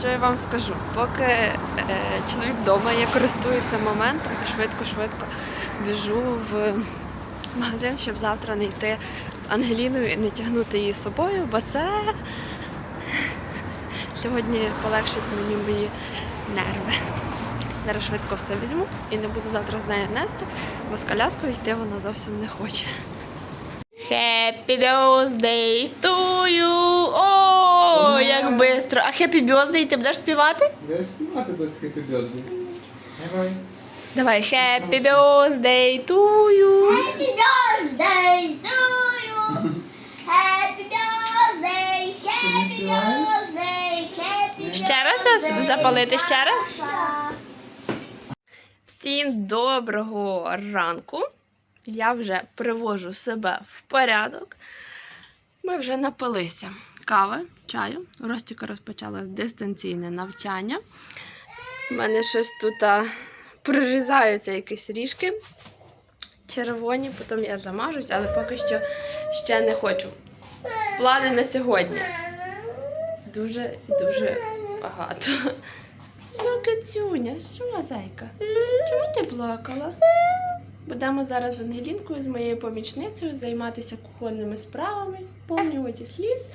що я вам скажу? Поки е, чоловік вдома, я користуюся моментом і швидко-швидко біжу в магазин, щоб завтра не йти з Ангеліною і не тягнути її з собою, бо це сьогодні полегшить мені мої нерви. Зараз швидко все візьму і не буду завтра з нею нести, бо з коляскою йти вона зовсім не хоче. Happy birthday to you! О, як бистро! А happy birthday ти будеш співати? Будеш співати до Happy Birthday? Давай. Давай, happy birthday to you! Happy birthday to you. Happy birthday, happy birthday, happy Ще раз за- запалити ще раз? Всім доброго ранку. Я вже привожу себе в порядок. Ми вже напилися кави, чаю. Ростіка розпочалось дистанційне навчання. У мене щось тут а, прорізаються якісь ріжки червоні, потім я замажусь, але поки що ще не хочу. Плани на сьогодні. Дуже дуже багато. Що, Кицюня, що, зайка? Чому ти плакала? Будемо зараз з Ангелінкою, з моєю помічницею, займатися кухонними справами, повнювати сліз.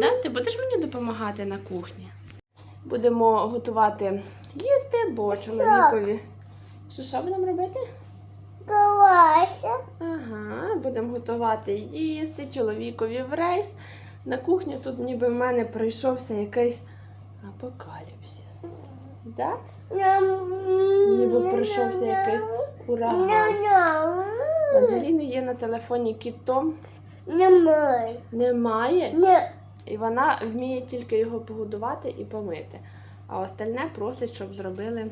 Да? Ти будеш мені допомагати на кухні? Будемо готувати їсти, бо чоловікові. Що, що будемо робити? Голася. Ага, будемо готувати їсти, чоловікові в рейс. На кухні тут ніби в мене прийшовся якийсь апокаліпсис. Да? Ніби прийшовся якийсь ураган. В Ангеліни є на телефоні кіт-том. Немає. Немає. Не. І вона вміє тільки його погодувати і помити. А остальне просить, щоб зробили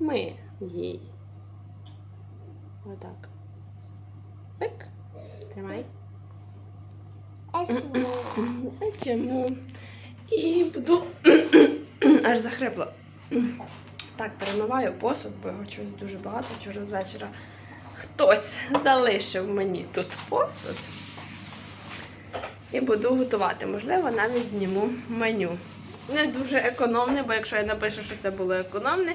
ми їй. Отак. Пик. Тримай. А чому? І буду аж захрипла. Так, перемиваю посуд, бо його чогось дуже багато. Вчора з вечора хтось залишив мені тут посуд. І буду готувати. Можливо, навіть зніму меню. Не дуже економне, бо якщо я напишу, що це було економне,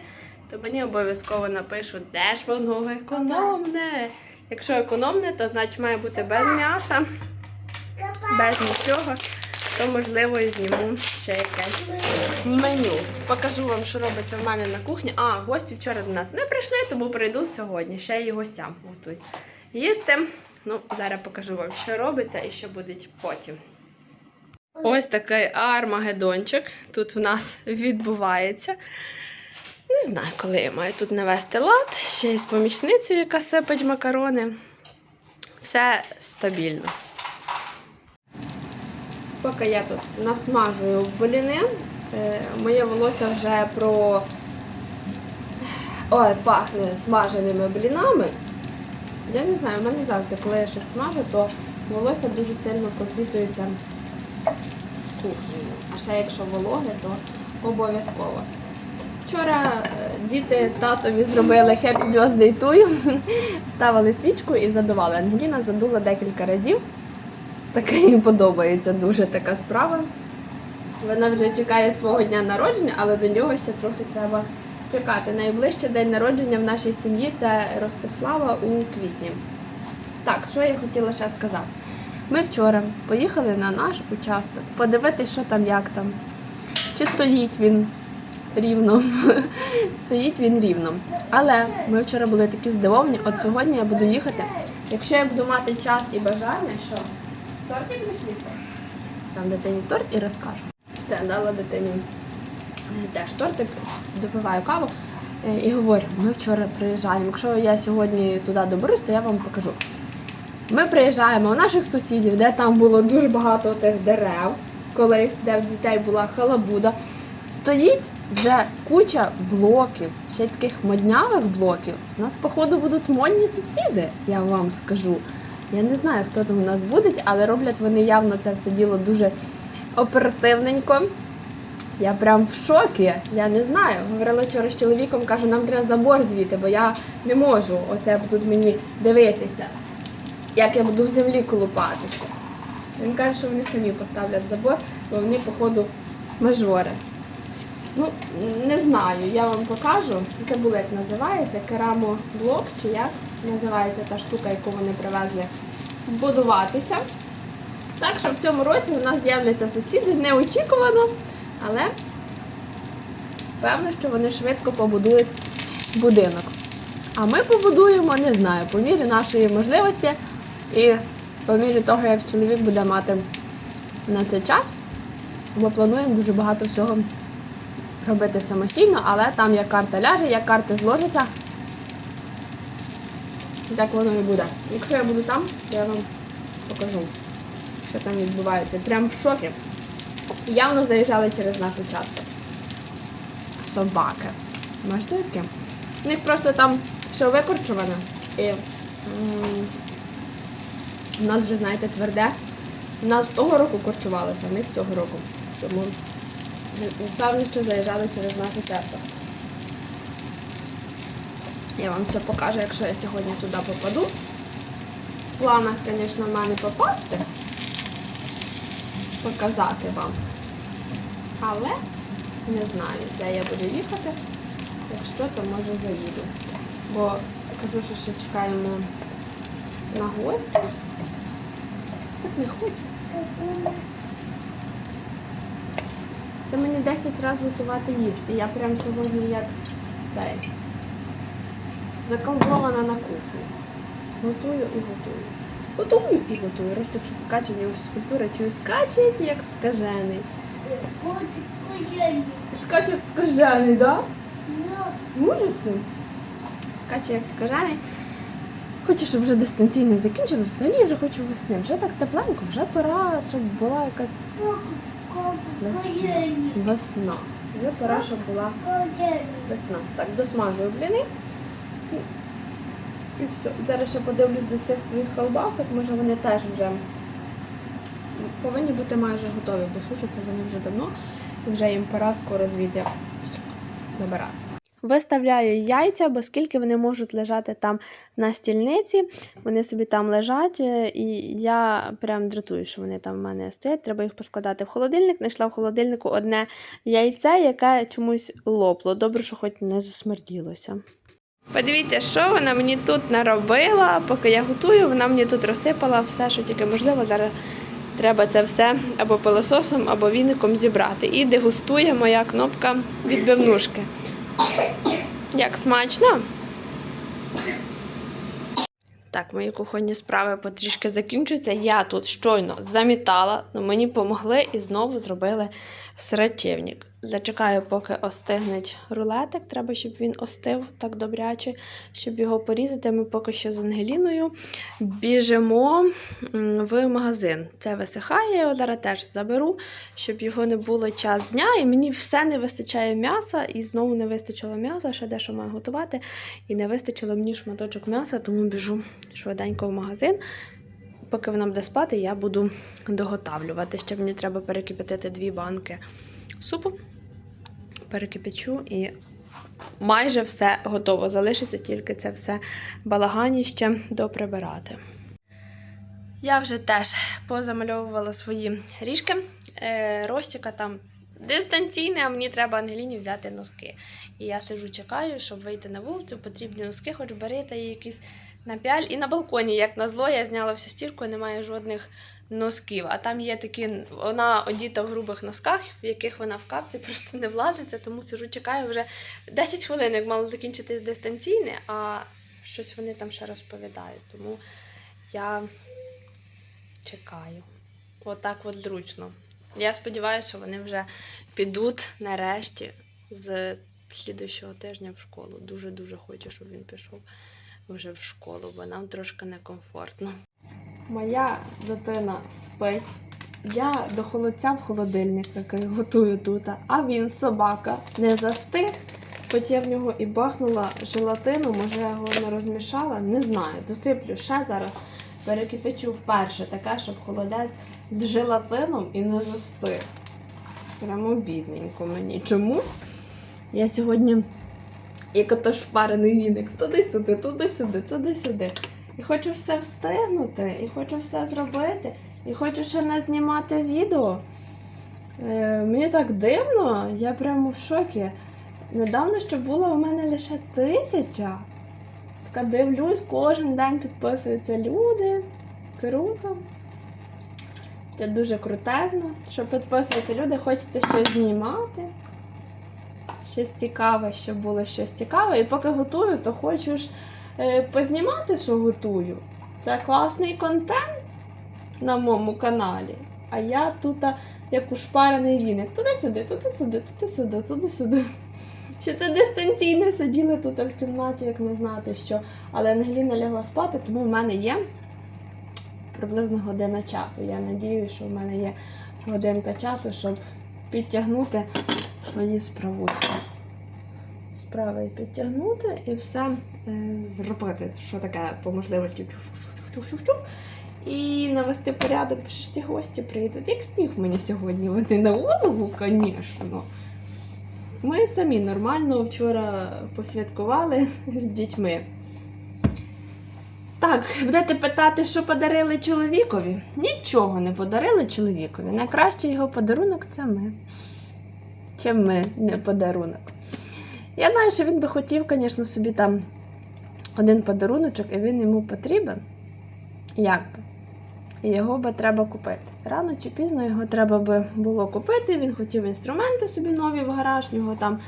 то мені обов'язково напишуть, де ж воно економне. Якщо економне, то значить має бути без м'яса, без нічого, то можливо і зніму ще якесь меню. Покажу вам, що робиться в мене на кухні. А, гості вчора до нас не прийшли, тому прийдуть сьогодні. Ще й гостям готують їсти. Ну, зараз покажу вам, що робиться і що буде потім. Ось такий армагеддончик тут в нас відбувається. Не знаю, коли я маю тут навести лад. Ще й з помічницею, яка сипить макарони. Все стабільно. Поки я тут насмажую бліни, е, моє волосся вже про. Ой, пахне смаженими блінами. Я не знаю, в мене завжди, коли я щось смажу, то волосся дуже сильно просвітлюється кухнею. А ще якщо вологе, то обов'язково. Вчора е, діти татові зробили Happy Birthday to you, вставили свічку і задували. Ангеліна задула декілька разів. Таке їй подобається дуже така справа. Вона вже чекає свого дня народження, але до нього ще трохи треба чекати. Найближчий день народження в нашій сім'ї це Ростислава у квітні. Так, що я хотіла ще сказати. Ми вчора поїхали на наш участок, подивитися, що там, як там. Чи стоїть він рівно. стоїть він рівно. Але ми вчора були такі здивовані. От сьогодні я буду їхати. Якщо я буду мати час і бажання, що тортик прийшли? Там дитині торт і розкажу. Все, дала дитині е, теж тортик, допиваю каву е, і говорю, ми вчора приїжджаємо. Якщо я сьогодні туди доберусь, то я вам покажу. Ми приїжджаємо у наших сусідів, де там було дуже багато тих дерев, колись, де в дітей була халабуда. Стоїть вже куча блоків, ще й таких моднявих блоків. У нас, походу, будуть модні сусіди, я вам скажу. Я не знаю, хто там у нас буде, але роблять вони явно це все діло дуже оперативненько. Я прям в шокі. Я не знаю. Говорила вчора з чоловіком, каже, нам треба забор звідти, бо я не можу. Оце будуть мені дивитися, як я буду в землі колупатися. Він каже, що вони самі поставлять забор, бо вони, походу, мажори. Ну, не знаю, я вам покажу. Забула, як називається. Керамоблок чи як називається та штука, яку вони привезли будуватися. Так що в цьому році у нас з'являться сусіди неочікувано, але певно, що вони швидко побудують будинок. А ми побудуємо, не знаю, по мірі нашої можливості і по мірі того, як чоловік буде мати на цей час, бо плануємо дуже багато всього робити самостійно, але там як карта ляже, як карти зложаться, так воно і буде. Якщо я буду там, я вам покажу, що там відбувається. Прям в шокі. Явно заїжджали через нашу часто. Собаки. Бачите які? У них просто там все викорчуване. І у нас вже, знаєте, тверде. У нас того року корчувалося, в них цього року. Тому певно, що заїжджали через нашу часто. Я вам все покажу, якщо я сьогодні туди попаду. В планах, звісно, в мене попасти, показати вам. Але не знаю, де я буду їхати. Якщо, то може заїду. Бо кажу, що ще чекаємо на гості. Так не хочу. Це мені 10 разів готувати їсти. Я прям сьогодні як цей заколдована на кухні. Готую і готую. Готую і готую. Ростик щось скаче, в нього фізкультура чую скаче, як скажений. Скаче як скажений, так? Да? Ужаси. Скаче як скажений. Хочу, щоб вже дистанційно закінчилось. Взагалі вже хочу весни. Вже так тепленько, вже пора, щоб була якась весна. Вже пора, щоб була весна. Так, досмажую бліни. І, все. Зараз ще подивлюсь до цих своїх колбасок, може вони теж вже повинні бути майже готові, бо сушаться вони вже давно і вже їм пора скоро звідти забиратися. Виставляю яйця, бо скільки вони можуть лежати там на стільниці, вони собі там лежать, е, і я прям дратую, що вони там в мене стоять. Треба їх поскладати в холодильник. Знайшла в холодильнику одне яйце, яке чомусь лопло. Добре, що хоч не засмерділося. Подивіться, що вона мені тут наробила, поки я готую, вона мені тут розсипала все, що тільки можливо. Зараз треба це все або пилососом, або віником зібрати. І дегустує моя кнопка відбивнушки. Як смачно? Так, мої кухонні справи потрішки закінчуються. Я тут щойно замітала, але мені помогли і знову зробили срачівник. Зачекаю, поки остигне рулетик. Треба, щоб він остив так добряче, щоб його порізати. Ми поки що з Ангеліною біжимо в магазин. Це висихає, я його зараз теж заберу, щоб його не було час дня. І мені все не вистачає м'яса, і знову не вистачило м'яса, ще дещо маю готувати. І не вистачило мені шматочок м'яса, тому біжу швиденько в магазин. Поки вона буде спати, я буду доготавлювати. Ще мені треба перекипятити дві банки супу. Перекипячу і майже все готово. Залишиться тільки це все балаганіще доприбирати. Я вже теж позамальовувала свої ріжки. Е, Ростіка там дистанційне, а мені треба Ангеліні взяти носки. І я сижу, чекаю, щоб вийти на вулицю, потрібні носки, хоч бери та якісь на піаль. І на балконі, як на зло, я зняла всю стірку, немає жодних носків. А там є такі, вона одіта в грубих носках, в яких вона в капці просто не влазиться, тому сижу, чекаю вже 10 хвилин, як мало закінчитись дистанційне, а щось вони там ще розповідають. Тому я чекаю. Отак от зручно. Я сподіваюся, що вони вже підуть нарешті з слідущого тижня в школу. Дуже-дуже хочу, щоб він пішов вже в школу, бо нам трошки некомфортно. Моя дитина спить. Я до холодця в холодильник який готую тут, а він, собака, не застиг. Я в нього і бахнула желатину, може я його не розмішала, не знаю. Досиплю ще зараз, перекипячу вперше таке, щоб холодець з желатином і не застиг. Прямо бідненько мені. Чомусь я сьогодні, як ото шпарений віник, туди-сюди, туди-сюди, туди-сюди. І хочу все встигнути, і хочу все зробити. і хочу ще не знімати відео. Е, мені так дивно, я прямо в шокі. Недавно ще була у мене лише тисяча. Така дивлюсь, кожен день підписуються люди. Круто. Це дуже крутезно, що підписуються люди, хочеться щось знімати. Щось цікаве, щоб було щось цікаве. І поки готую, то хочу ж познімати, що готую. Це класний контент на моєму каналі. А я тут як ушпарений віник. Туди-сюди, туди-сюди, туди-сюди, туди-сюди. Ще це дистанційне сиділи тут в кімнаті, як не знати що. Але Ангеліна лягла спати, тому в мене є приблизно година часу. Я надію, що в мене є годинка часу, щоб підтягнути свої справучки. Справи підтягнути і все е, зробити, що таке по можливості. І навести порядок, бо ж ті гості прийдуть. Як сніг мені сьогодні вони на голову, звісно. Ми самі нормально вчора посвяткували з дітьми. Так, будете питати, що подарили чоловікові? Нічого не подарили чоловікові. Найкращий його подарунок це ми. Чим ми не подарунок. Я знаю, що він би хотів, звісно, собі там один подаруночок, і він йому потрібен. Як би? І його би треба купити. Рано чи пізно його треба би було купити. Він хотів інструменти собі нові в гараж, в нього там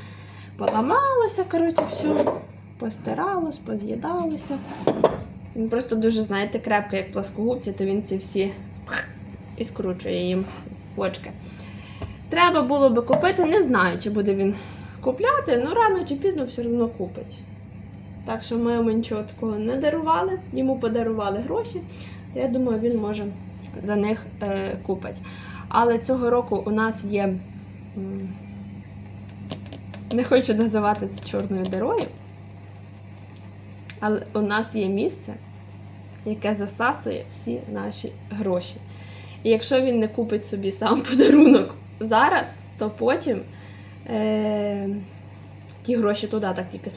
поламалося, коротше, все, постиралось, поз'їдалося. Він просто дуже, знаєте, крепкий, як пласкогубці, то він ці всі і скручує їм почки. Треба було би купити, не знаю, чи буде він купляти, але рано чи пізно все одно купить. Так що ми йому нічого такого не дарували, йому подарували гроші. Я думаю, він може за них е, купить. Але цього року у нас є. Не хочу називати це чорною дирою, але у нас є місце, яке засасує всі наші гроші. І якщо він не купить собі сам подарунок зараз, то потім е, ті гроші туди так тільки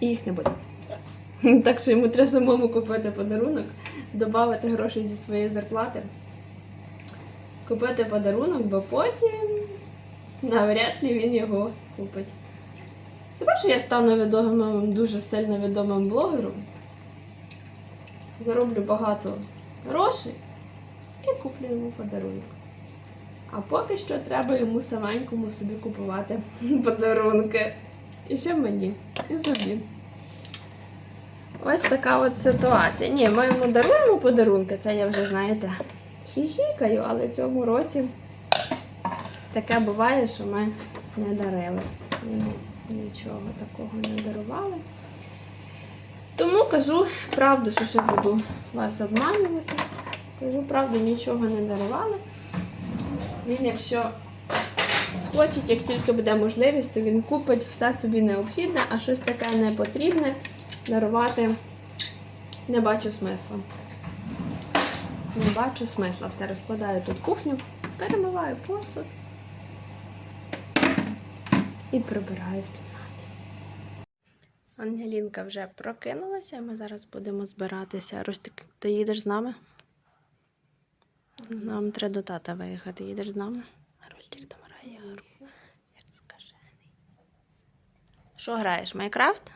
і їх не буде. Так що йому треба самому купити подарунок, додати грошей зі своєї зарплати, купити подарунок, бо потім навряд ли він його купить. Хіба що я стану відомим, дуже сильно відомим блогером, зароблю багато грошей і куплю йому подарунок. А поки що треба йому саменькому собі купувати подарунки. І ще мені, і собі. Ось така от ситуація. Ні, ми йому даруємо подарунки, це я вже, знаєте, хіхікаю, але цьому році таке буває, що ми не дарили. Нічого такого не дарували. Тому кажу правду, що ще буду вас обманювати. Кажу правду, нічого не дарували. Він, якщо схоче, як тільки буде можливість, то він купить все собі необхідне, а щось таке непотрібне дарувати не бачу смисла. Не бачу смисла. Все розкладаю тут кухню, перемиваю посуд і прибираю в кімнаті. Ангелінка вже прокинулася, ми зараз будемо збиратися. Ростик, ти їдеш з нами? Нам треба до тата виїхати. Їдеш з нами? Ростик там грає гру. Як скажений. Що граєш? Майнкрафт?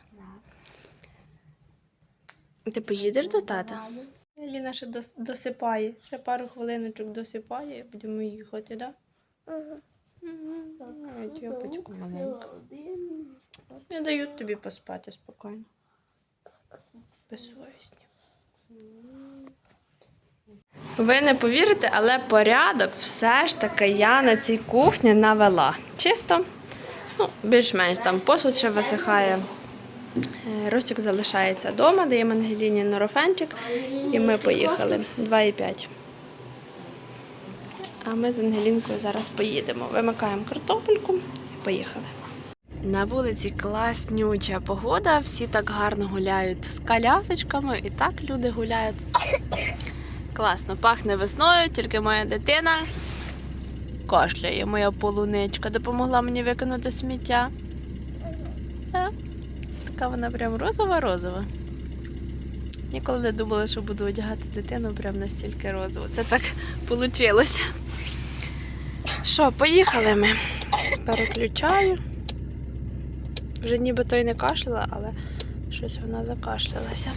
Ти поїдеш до тата? Ліна ще дос- досипає. Ще пару хвилиночок досипає, і будемо їхати, так? Тьопочку маленьку. Не дають тобі поспати спокійно. Безсовісні. Ви не повірите, але порядок все ж таки я на цій кухні навела. Чисто, ну, більш-менш там посуд ще висихає. Е, Ростик залишається вдома, даємо Ангеліні норофенчик, і ми поїхали. 2,5. А ми з Ангелінкою зараз поїдемо. Вимикаємо картопельку і поїхали. На вулиці класнюча погода, всі так гарно гуляють з колясочками, і так люди гуляють. Класно, пахне весною, тільки моя дитина кашляє. Моя полуничка допомогла мені викинути сміття. Так. Така вона прям розова-розова. Ніколи не думала, що буду одягати дитину прям настільки розово. Це так вийшло. Що, поїхали ми. Переключаю. Вже ніби то й не кашляла, але щось вона закашлялася.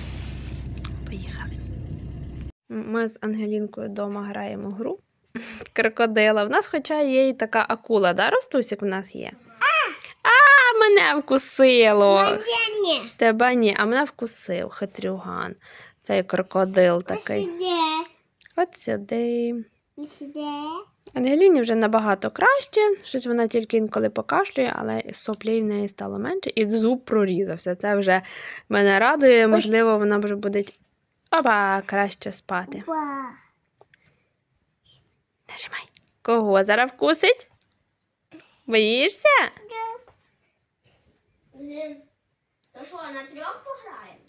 Поїхали. Ми з Ангелінкою вдома граємо гру. Крокодила. В нас, хоча є і така акула, да, Ростусік в нас є? А, мене вкусило. Ні. Тебе ні, а мене вкусив хитрюган. Цей крокодил такий. От. Сюди. Ангеліні вже набагато краще. Щось вона тільки інколи покашлює, але соплі в неї стало менше, і зуб прорізався. Це вже мене радує. Можливо, вона вже буде опа, краще спати. Ба. Нажимай. Кого зараз вкусить? Боїшся? Блін. То що, на трьох пограємо?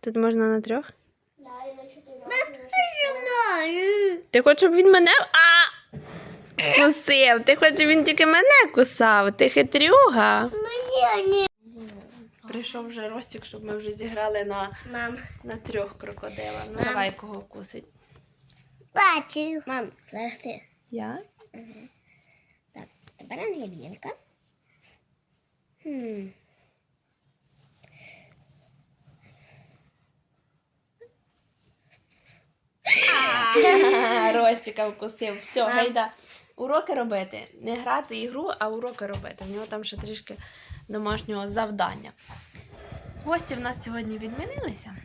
Тут можна на трьох. Да, і на чотирьох. Ти хочеш, щоб він мене. А! Кусив. Ти хочеш, щоб він тільки мене кусав. Ти хитрюга. Мені ні. Прийшов вже Ростік, щоб ми вже зіграли на, Мам. на трьох крокодилах. Ну Мам. давай кого кусить. Бачу. Мам, зараз ти. Я? Так, тепер Ангелінка. Хм. Ростіка вкусив. Все, гайда. Уроки робити. Не грати ігру, а уроки робити. В нього там ще трішки домашнього завдання. Гості в нас сьогодні відмінилися,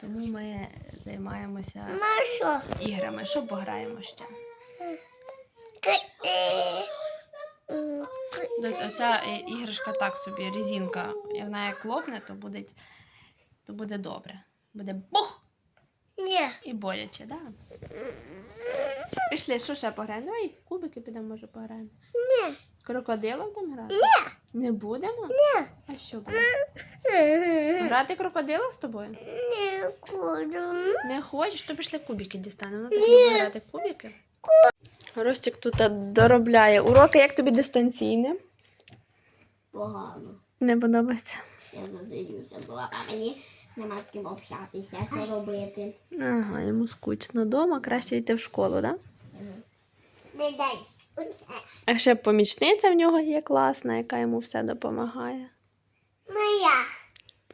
тому ми займаємося Маша. іграми. Що пограємо ще? Оця е, іграшка так собі, резинка. І вона як лопне, то буде, то буде добре. Буде бух! Ні. І боляче, так? Да? Пішли, що ще пограємо? Давай кубики підемо, може, пограємо. Ні. Крокодилом там грати? Ні. Не будемо? Ні. А що буде? Грати крокодила з тобою? Не буду. Не хочеш, то пішли кубики дістанемо. Ну, так буде грати кубики. Ростик тут доробляє уроки. Як тобі дистанційне? Погано. Не подобається. Я зазирюся була, мені нема з ким общатися, що робити. Ага, йому скучно вдома, краще йти в школу, так? Да? Не дай. А ще помічниця в нього є класна, яка йому все допомагає. Моя.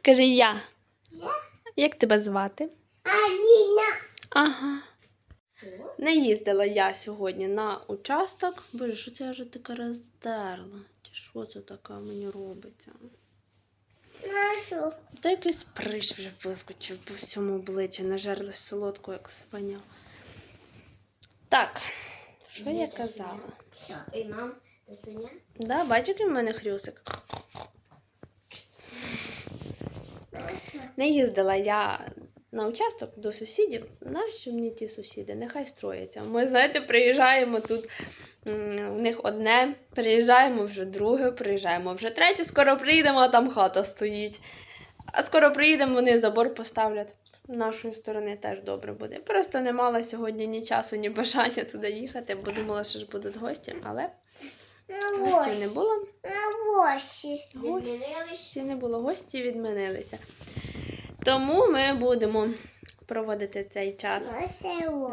Кажи я. Я. Як тебе звати? Аліна. Ага. Не їздила я сьогодні на участок. Боже, що це я вже таке роздерла? Чи що це таке мені робиться? Нашу. Та якийсь приш вже вискочив по всьому обличчі, нажерлась солодко, як свиня. Так, що я казала? Що? І мам, ти свиня? Да, бачиш, який в мене хрюсик. Не їздила я на участок до сусідів. Нащо мені ті сусіди? Нехай строяться. Ми, знаєте, приїжджаємо тут. В них одне, приїжджаємо вже друге, приїжджаємо вже третє, скоро приїдемо, а там хата стоїть. А скоро приїдемо, вони забор поставлять. Нашої сторони теж добре буде. Просто не мала сьогодні ні часу, ні бажання туди їхати, бо думала, що ж будуть гості, але гостів не було. Гості не було, гості відмінилися. Тому ми будемо проводити цей час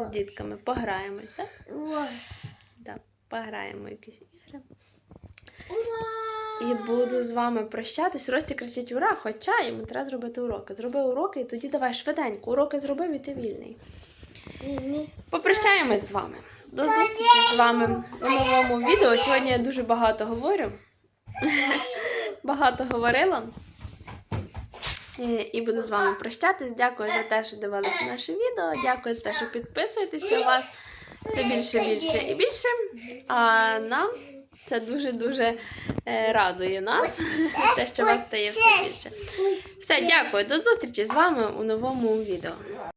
з дітками. Пограємось, так? Да, пограємо якісь ігри. Ура! І буду з вами прощатись. Рості кричить ура, хоча йому треба зробити уроки. Зроби уроки і тоді давай швиденько. Уроки зробив і ти вільний. Попрощаємось з вами. До зустрічі з вами у новому відео. Сьогодні я дуже багато говорю. багато говорила. І- І буду з вами прощатись. Дякую за те, що дивилися наше відео. Дякую за те, що підписуєтеся. У вас все більше, більше і більше. А нам це дуже-дуже е, радує нас. Те, що вас стає все більше. Все, дякую. До зустрічі з вами у новому відео.